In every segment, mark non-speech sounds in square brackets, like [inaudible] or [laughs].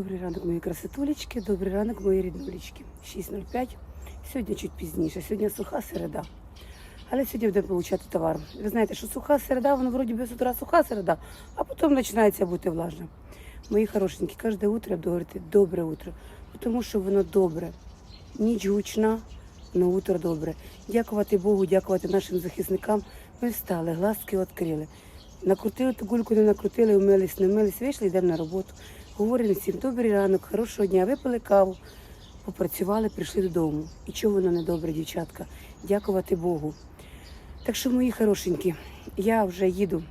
Добрий ранок, мої красотулечки, добрий ранок, мої ріднулечки. 6.05. Сьогодні чуть пізніше, сьогодні суха середа. Але сьогодні будемо получати товар. Ви знаєте, що суха середа, воно вроді би з утра суха середа, а потім починається бути влажна. Мої хорошенькі, кожне утро я говорити добре утро, тому що воно добре. Ніч гучна, але утро добре. Дякувати Богу, дякувати нашим захисникам. Ми встали, глазки відкрили. Накрутили ту гульку, не накрутили, умились, не вмились, вийшли, йдемо на роботу. Говоримо всім добрий ранок, хорошого дня, випили каву, попрацювали, прийшли додому. І чого воно не добре, дівчатка? Дякувати Богу. Так що, мої хорошенькі, я вже їду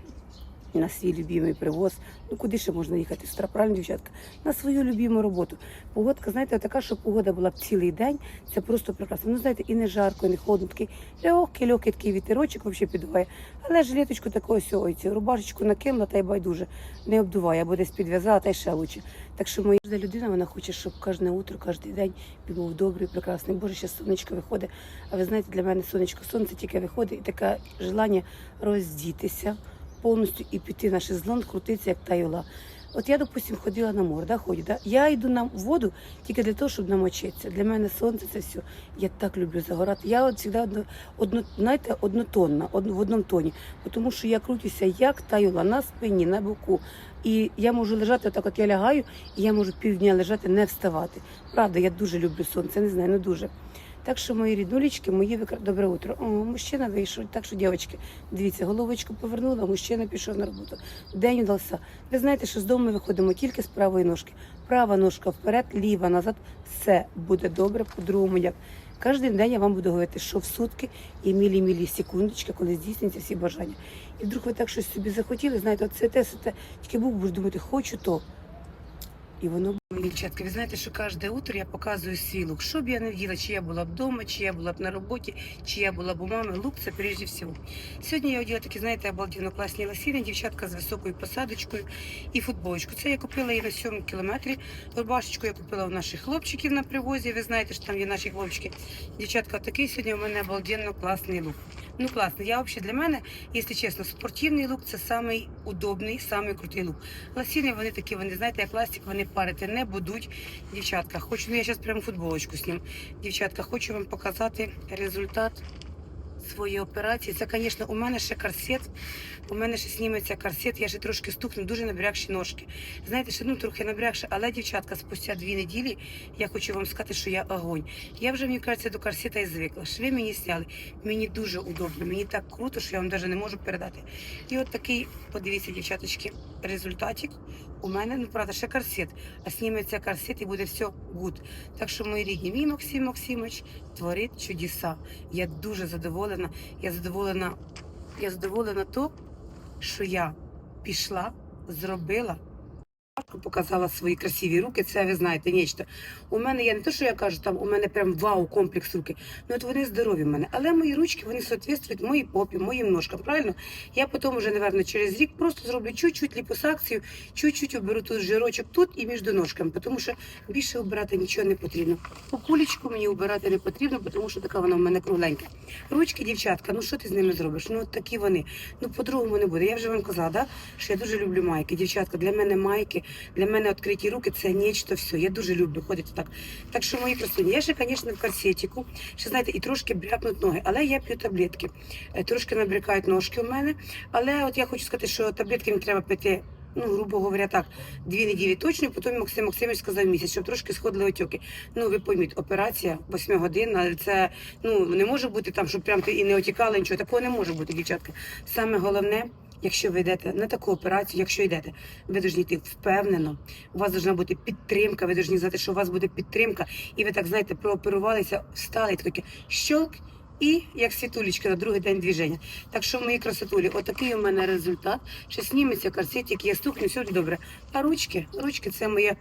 на свій любимий привоз. Ну куди ще можна їхати? З правильно, дівчатка? На свою любиму роботу. Погодка, знаєте, така, що погода була б цілий день. Це просто прекрасно. Ну, знаєте, і не жарко, і не холодно, такий легкий, легкий такий вітерочок взагалі підуває. Але жилеточку такого сьогодні, цю рубашечку накинула та й байдуже. Не обдуває, або десь підв'язала, та й ще лучше. Так що моя людина, вона хоче, щоб кожне утро, кожен день був добрий, прекрасний. Боже, ще сонечко виходить. А ви знаєте, для мене сонечко, сонце тільки виходить, і таке желання роздітися повністю і піти на шезлонг, крутитися, як та юла. От я, допустим, ходила на море, да, ходю, да? я йду на воду тільки для того, щоб намочитися. Для мене сонце це все. Я так люблю загорати. Я от завжди одно, одно, знаєте, однотонна, од, в одному тоні, тому що я крутюся як та юла, на спині, на боку. І я можу лежати так, як я лягаю, і я можу півдня лежати, не вставати. Правда, я дуже люблю сонце, не знаю, не дуже. Так що мої ріднулечки, мої викр... добре утро. О, мужчина вийшов. Так що, дівчатки, дивіться, головочку повернула, мужчина пішов на роботу. День удався. Ви знаєте, що з дому ми виходимо тільки з правої ножки. Права ножка вперед, ліва назад. Все буде добре, по-другому як. Кожен день я вам буду говорити, що в сутки є мілі-мілі секундочки, коли здійснюються всі бажання. І вдруг ви так щось собі захотіли, знаєте, це те, це те, тільки Бог будеш думати, хочу то. І воно Дівчатки, ви знаєте, що кожне утро я показую свій лук. Що б я не вділа, чи я була вдома, чи я була б на роботі, чи я була б у мами. Лук це прежде всього. Сьогодні я оділа такі, знаєте, обалденно класні лосіни, дівчатка з високою посадочкою і футболочку. Це я купила її на 7 кілометрі. Рубашечку я купила у наших хлопчиків на привозі. Ви знаєте, що там є наші хлопчики. Дівчатка, такий сьогодні у мене обалденно класний лук. Ну класно. Я взагалі для мене, якщо чесно, спортивний лук це самий удобний, самий крутий лук. Лосіни вони такі, вони знаєте, як пластик, вони парити будуть. Дівчатка, хочу, ну я зараз прямо футболочку зніму. Дівчатка, хочу вам показати результат своєї операції. Це, звісно, у мене ще корсет. У мене ще зніметься корсет, я ще трошки стукну, дуже набрякші ножки. Знаєте, ще ну трохи набрякши, але дівчатка, спустя дві неділі я хочу вам сказати, що я огонь. Я вже мені кажеться, до корсета і звикла. Шви мені сняли. Мені дуже удобно, мені так круто, що я вам навіть не можу передати. І от такий, подивіться, дівчаточки, результатик. У мене, ну правда, ще корсет, а зніметься корсет і буде все гуд. Так що, мої рідні, мій Максим Максимович творить чудеса. Я дуже задоволена. Я задоволена, я задоволена то, що я пішла, зробила. Показала свої красиві руки, це ви знаєте, нічто. У мене я не то, що я кажу, там у мене прям вау, комплекс руки. Ну от вони здорові в мене. Але мої ручки вони соответствують моїй попі, моїм ножкам. Правильно? Я потім вже, напевно, через рік просто зроблю чуть-чуть ліпосакцію, чуть-чуть оберу тут жирочок тут і між ножками, тому що більше обирати нічого не потрібно. По кулечку мені обирати не потрібно, тому що така вона в мене кругленька. Ручки, дівчатка, ну що ти з ними зробиш? Ну от такі вони. Ну по-другому не буде. Я вже вам казала, да? що я дуже люблю майки. Дівчатка, для мене майки, для мене відкриті руки це нічто все. Я дуже люблю ходити так. Так що мої красуні, я ще, звісно, в корсетику, ще знаєте, і трошки брякнуть ноги, але я п'ю таблетки. Е, Трошки набрякають ножки у мене. Але от я хочу сказати, що таблетки мені треба пити. Ну, грубо говоря, так, дві неділі точно, потім Максим Максимович сказав місяць, щоб трошки сходили отеки. Ну, ви пойміть, операція 8 годин, але це ну не може бути там, щоб прям ти і не отікала нічого. Такого не може бути, дівчатка. Саме головне, якщо ви йдете на таку операцію, якщо йдете, ви повинні йти впевнено. У вас повинна бути підтримка, ви повинні знати, що у вас буде підтримка, і ви так знаєте, прооперувалися, встали таке щелк. І як світулечка на другий день движення. Так що, мої красотулі, отакий у мене результат. Ще сніметься корсетик, я стукну, все добре. А ручки, ручки це моє,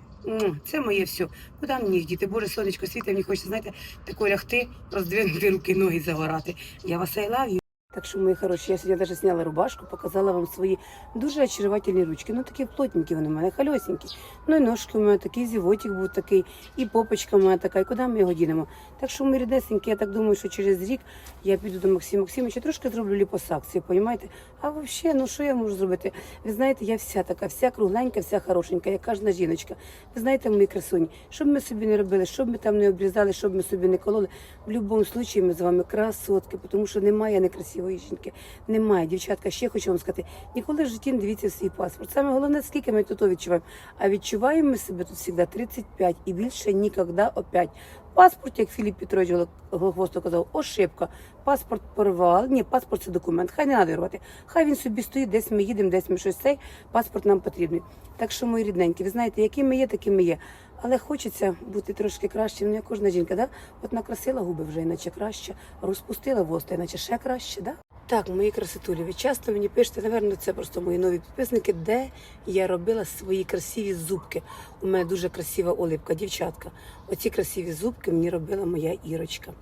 це моє все. Куди мені їх діти? Боже, сонечко світа, мені хочеться, знаєте, тако лягти, роздвинути руки, ноги загорати. Я вас I love. Так що, мої хороші, я сьогодні навіть зняла рубашку, показала вам свої дуже очаровательні ручки. Ну такі плотненькі вони в мене, хальосенькі. Ну і ножки у мене такий, зівотик був такий, і попочка в мене така, і куди ми його дінемо? Так що ми рідесенькі, я так думаю, що через рік я піду до Максима Максимовича, трошки зроблю ліпосакцію, понімаєте? А взагалі, ну що я можу зробити? Ви знаєте, я вся така, вся кругленька, вся хорошенька, як кожна жіночка. Ви знаєте, мої красуні, що б ми собі не робили, що б ми там не обрізали, що б ми собі не кололи, в будь-якому випадку ми з вами красотки, тому що немає некрасивої жінки. Немає, дівчатка, ще хочу вам сказати, ніколи в житті не дивіться в свій паспорт. Саме головне, скільки ми тут відчуваємо. А відчуваємо ми себе тут завжди 35 і більше ніколи опять. Паспорт, як Філіп Петрович Голохвостов казав, ошибка. Паспорт порвали. Ні, паспорт це документ. Хай не треба рвати. Хай він собі стоїть, десь ми їдемо, десь ми щось цей. Паспорт нам потрібний. Так що, мої рідненькі, ви знаєте, які ми є, такі ми є. Але хочеться бути трошки кращим, як кожна жінка, да? От накрасила губи вже, іначе краще, розпустила воста, іначе ще краще, да? Так, мої красотулі, ви часто мені пишете, напевно, це просто мої нові підписники, де я робила свої красиві зубки. У мене дуже красива олипка, дівчатка. Оці красиві зубки мені робила моя Ірочка.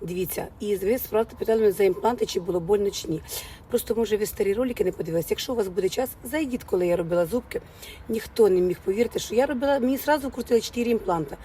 Дивіться, і ви справді питали мене за імпланти, чи було больно чи ні. Просто, може, ви старі ролики не подивилися. Якщо у вас буде час, зайдіть, коли я робила зубки. Ніхто не міг повірити, що я робила, мені зразу вкрутили 4 імпланта.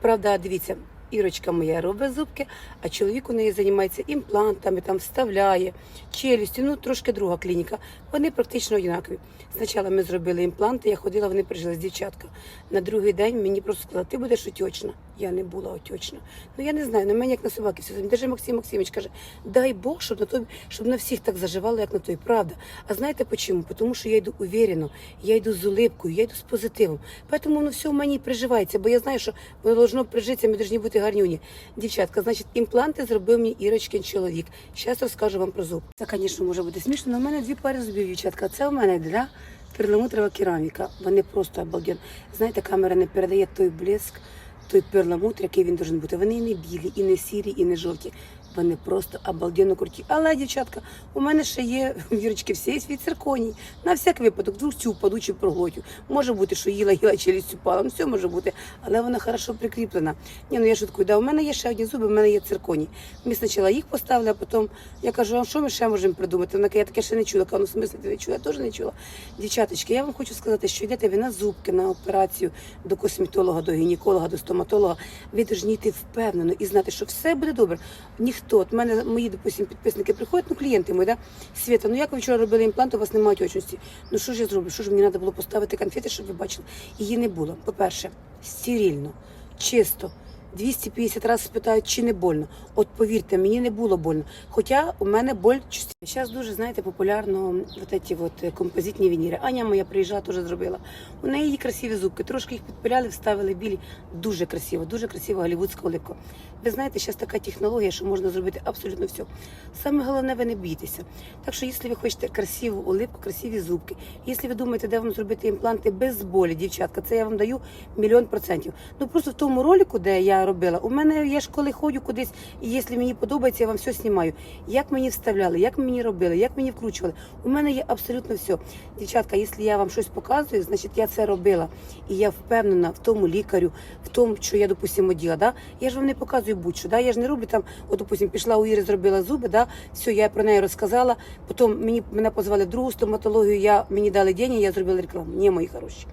Правда, дивіться. Ірочка моя робить зубки, а чоловік у неї займається імплантами, там вставляє челюстю. Ну трошки друга клініка. Вони практично однакові. Спочатку ми зробили імпланти, я ходила, вони прижились дівчатка. На другий день мені просто сказали, ти будеш отечна. Я не була отечна. Ну я не знаю, на мене як на собаки все. Даже Максим Максимович каже, дай Бог, щоб на тобі, щоб на всіх так заживало, як на той. Правда. А знаєте чому? Тому що я йду уверенно, я йду з улипкою, я йду з позитивом. Поэтому воно все в мені приживається, бо я знаю, що воно должно прижитися, ми повинні бути гарнюні. Дівчатка, значить, імпланти зробив мені Ірочкин чоловік. Зараз розкажу вам про зуб. Це, звісно, може бути смішно, але в мене дві пари зубів, дівчатка. Це у мене для перламутрова кераміка. Вони просто обалденно. Знаєте, камера не передає той блиск, той перламутр, який він має бути. Вони і не білі, і не сірі, і не жовті. Вони просто обалденно круті. Але, дівчатка, у мене ще є [laughs] вірочки, всі свій цирконій. На всяк випадок, вдруг цю впаду чи проглотю. Може бути, що їла, їла челюсть упала, ну все може бути, але вона хорошо прикріплена. Ні, ну я шуткую, да, у мене є ще одні зуби, у мене є цирконій. Ми спочатку їх поставили, а потім я кажу, а що ми ще можемо придумати? Вона я таке ще не чула. Кажу, ну ти не чула? Я теж не чула. Дівчаточки, я вам хочу сказати, що йдете ви на зубки, на операцію до косметолога, до гінеколога, до стоматолога. Ви впевнено і знати, що все буде добре. Ніхто, от мене мої, допустим, підписники приходять, ну клієнти мої, да? Свята, ну як ви вчора робили імплант, у вас немає отечності. Ну що ж я зроблю? Що ж мені треба було поставити конфети, щоб ви бачили? Її не було. По-перше, стерильно, чисто. 250 разів спитають, чи не больно. От повірте, мені не було больно. Хоча у мене боль чувствує. Зараз дуже, знаєте, популярно вот ці от е, композитні вініри. Аня моя приїжджала, теж зробила. У неї є красиві зубки. Трошки їх підпиляли, вставили білі. Дуже красиво, дуже красива голівудська улипка. Ви знаєте, зараз така технологія, що можна зробити абсолютно все. Саме головне, ви не бійтеся. Так що, якщо ви хочете красиву улипку, красиві зубки, якщо ви думаєте, де вам зробити імпланти без болі, дівчатка, це я вам даю мільйон процентів. Ну просто в тому ролику, де я робила, у мене я ж коли ходжу кудись, і якщо мені подобається, я вам все знімаю. Як мені вставляли, як мені робили, як мені вкручували. У мене є абсолютно все. Дівчатка, якщо я вам щось показую, значить я це робила. І я впевнена в тому лікарю, в тому, що я, допустимо, діла. Да? Я ж вам не показую будь-що. Да? Я ж не роблю там, от, допустим, пішла у Іри, зробила зуби, да? все, я про неї розказала. Потім мені мене позвали в другу стоматологію, я, мені дали деньги, я зробила рекламу. Ні, мої хороші.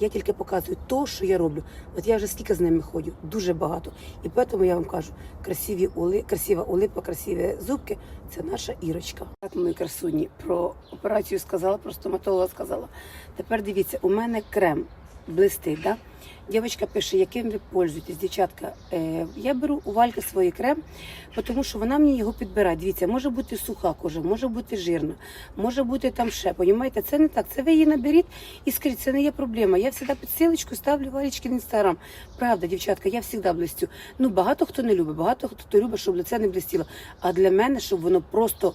Я тільки показую то, що я роблю. От я вже скільки з ними ходжу, дуже багато. І тому я вам кажу, красиві ули, красива улипа, красиві зубки це наша Ірочка. Так, мої красуні, про операцію сказала, про стоматолога сказала. Тепер дивіться, у мене крем блистить, да? Дівчинка пише, яким ви пользуєтесь, дівчатка. Е, я беру у Вальки свій крем, тому що вона мені його підбирає. Дивіться, може бути суха кожа, може бути жирна, може бути там ще. Понімаєте, це не так. Це ви її наберіть і скажіть, це не є проблема. Я завжди під силочку ставлю Валічки в інстаграм. Правда, дівчатка, я завжди блистю. Ну, багато хто не любить, багато хто любить, щоб лице не блистіло. А для мене, щоб воно просто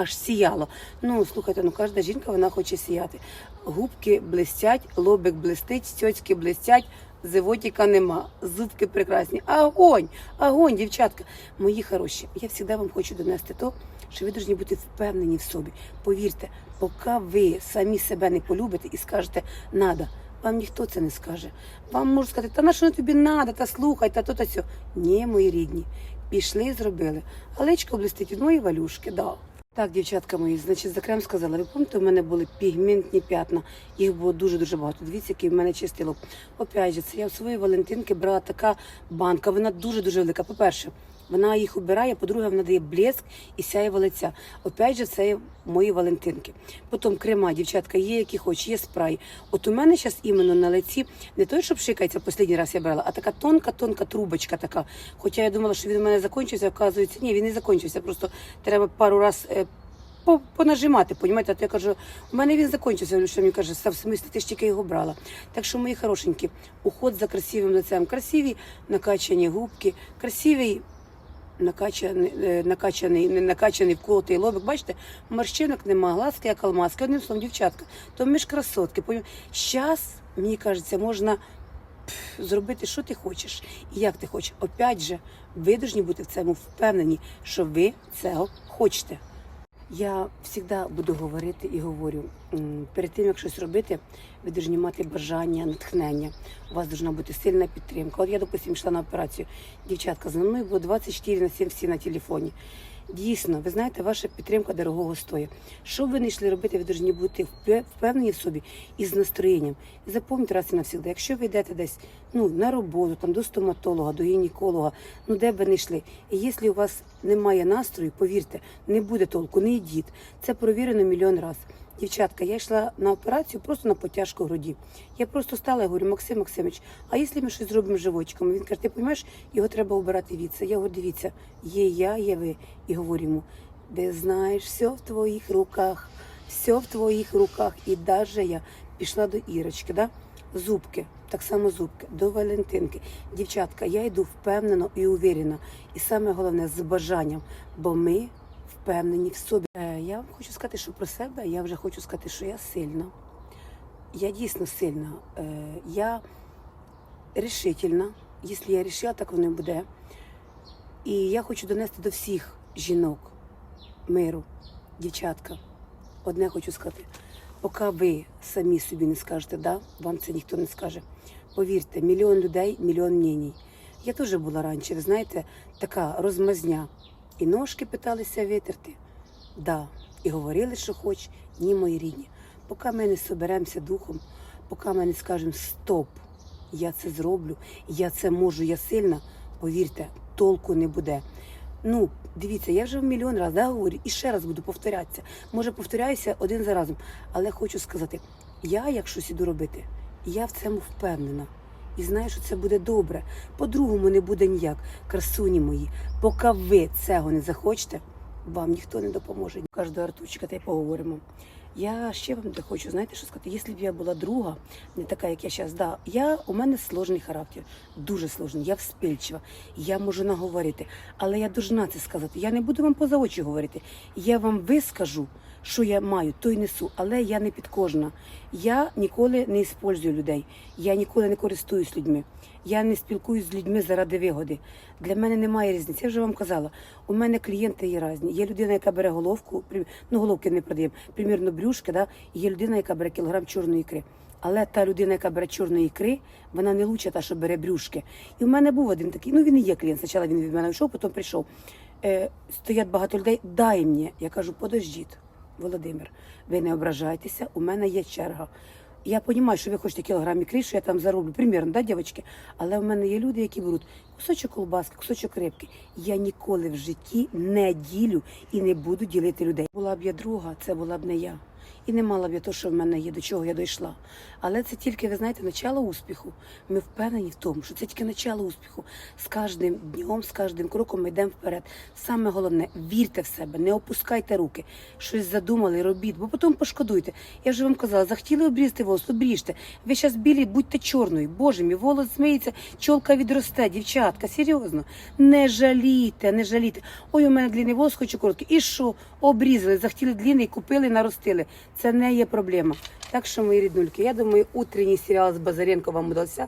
аж сіяло. Ну, слухайте, ну кожна жінка вона хоче сіяти. Губки блистять, лобик блистить, цьоцьки блистять. Зивотіка нема, зубки прекрасні. Огонь, огонь, дівчатка. Мої хороші, я завжди вам хочу донести то, що ви повинні бути впевнені в собі. Повірте, поки ви самі себе не полюбите і скажете надо, вам ніхто це не скаже. Вам можуть сказати, та на що тобі надо, та слухай, та то та сьо. Ні, мої рідні, пішли, зробили. Галечко блистить від моєї валюшки, да. Так, дівчатка мої, значить, за крем сказала, ви пам'ятаєте, у мене були пігментні п'ятна, їх було дуже-дуже багато. Дивіться, який в мене чистило. Опять же, це я в своїй Валентинки брала така банка, вона дуже-дуже велика. По-перше, вона їх убирає, по-друге, вона дає блеск і сяє лиця. Опять же, це мої Валентинки. Потім крема, дівчатка, є які хоч, є спрай. От у мене зараз іменно на лиці не той, щоб шикається, останній раз я брала, а така тонка-тонка трубочка така. Хоча я думала, що він у мене закінчився, оказується, ні, він не закінчився. Просто треба пару раз е, по- понажимати, понімаєте? А то я кажу, у мене він закінчився, що мені каже, став смислі, ти ж тільки його брала. Так що, мої хорошенькі, уход за красивим лицем, красиві накачані губки, красивий накачаний, е, накачаний, не накачаний вколотий лобик. Бачите, морщинок нема, глазки як алмазки. Одним словом, дівчатка, то ми ж красотки. Зараз, мені кажеться, можна зробити, що ти хочеш і як ти хочеш. Опять же, ви повинні бути в цьому впевнені, що ви цього хочете. Я завжди буду говорити і говорю, перед тим як щось робити, ви повинні мати бажання, натхнення. У вас повинна бути сильна підтримка. От я, допустим, йшла на операцію. Дівчатка, за мною було 24 на 7 всі на телефоні. Дійсно, ви знаєте, ваша підтримка дорогого стоїть. Що ви не йшли робити, ви повинні бути впевнені в собі і з настроєнням. І запам'ятайте раз і навсігда, якщо ви йдете десь ну, на роботу, там, до стоматолога, до гінеколога, ну де б ви не йшли. І якщо у вас немає настрою, повірте, не буде толку, не йдіть. Це провірено мільйон разів. Дівчатка, я йшла на операцію просто на потяжку груді. Я просто стала і говорю, Максим Максимович, а якщо ми щось зробимо з животиком? Він каже, ти розумієш, його треба обирати від це. Я говорю, дивіться, є я, є ви. І говорю йому, ти знаєш, все в твоїх руках, все в твоїх руках. І навіть я пішла до Ірочки, да? зубки, так само зубки, до Валентинки. Дівчатка, я йду впевнено і уверена. І саме головне з бажанням, бо ми впевнені в собі. Е, Я вам хочу сказати, що про себе я вже хочу сказати, що я сильна. Я дійсно сильна. Е, Я рішительна. Якщо я рішила, так воно і буде. І я хочу донести до всіх жінок миру, дівчатка. Одне хочу сказати, поки ви самі собі не скажете да, вам це ніхто не скаже. Повірте, мільйон людей, мільйон мненій. Я теж була раніше, ви знаєте, така розмазня. І ножки питалися витерти. Да. І говорили, що хоч, ні, мої рідні. Поки ми не соберемося духом, поки ми не скажемо стоп, я це зроблю, я це можу, я сильна, повірте, толку не буде. Ну, дивіться, я вже в мільйон разів да, говорю і ще раз буду повторятися. Може, повторяюся один за разом, але хочу сказати, я, як щось іду робити, я в цьому впевнена. І знаю, що це буде добре. По-другому не буде ніяк. Красуні мої, поки ви цього не захочете, вам ніхто не допоможе. Кожного Артурчика, та й поговоримо. Я ще вам де хочу, знаєте, що сказати, якщо б я була друга, не така, як я зараз, да, я, у мене сложний характер, дуже сложний, я вспильчива, я можу наговорити, але я должна це сказати. Я не буду вам поза очі говорити. Я вам вискажу, що я маю, то й несу, але я не підкожна. Я ніколи не іспользую людей, я ніколи не користуюсь людьми. Я не спілкуюсь з людьми заради вигоди. Для мене немає різниці. Я вже вам казала, у мене клієнти є різні. Є людина, яка бере головку, ну головки не продаємо, примірно брюшки, да? є людина, яка бере кілограм чорної ікри. Але та людина, яка бере чорної ікри, вона не лучша та, що бере брюшки. І в мене був один такий, ну він і є клієнт. Спочатку він від мене йшов, потім прийшов. Е, стоять багато людей, дай мені. Я кажу, подождіть, Володимир, ви не ображайтеся, у мене є черга. Я розумію, що ви хочете кілограм ікри, що я там зароблю, примірно, да, дівчатки? Але в мене є люди, які беруть кусочок колбаски, кусочок рибки. Я ніколи в житті не ділю і не буду ділити людей. Була б я друга, це була б не я. І не мала б я то, що в мене є, до чого я дійшла. Але це тільки, ви знаєте, начало успіху. Ми впевнені в тому, що це тільки начало успіху. З кожним днем, з кожним кроком ми йдемо вперед. Саме головне, вірте в себе, не опускайте руки, щось задумали, робіть, бо потім пошкодуйте. Я вже вам казала, захотіли обрізати волос, обріжте. Ви зараз білі, будьте чорною. Боже мій, волос змиється, чолка відросте, дівчатка, серйозно. Не жалійте, не жалійте. Ой, у мене длинний волос, хочу короткий. І що? Обрізали, захотіли длинний, купили, наростили. Це не є проблема. Так що, мої ріднульки, я думаю, утренній серіал з Базаренко вам удався.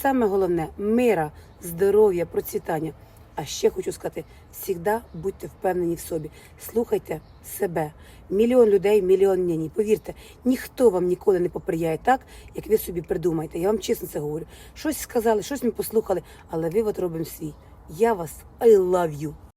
Саме головне мира, здоров'я, процвітання. А ще хочу сказати, завжди будьте впевнені в собі. Слухайте себе. Мільйон людей, мільйон мнень. Повірте, ніхто вам ніколи не поприяє так, як ви собі придумаєте. Я вам чесно це говорю. Щось сказали, щось ми послухали, але ви от робимо свій. Я вас I love you.